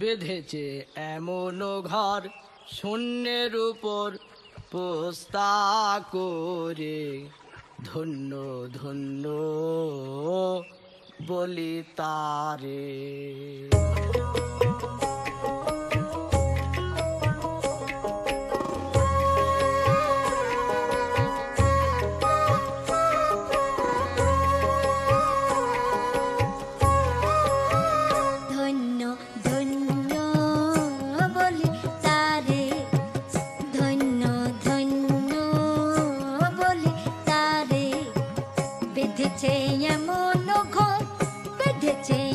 বেঁধেছে এমন ঘর শূন্যের উপর পোস্তা করে। ধন্য ধন্য বলি তারে।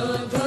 Good.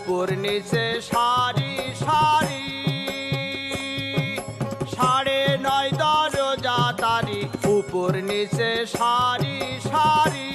উপর নিচে সারি সারি। সাড়ে নয় দরজা তারি উপর নিচে সারি সারি।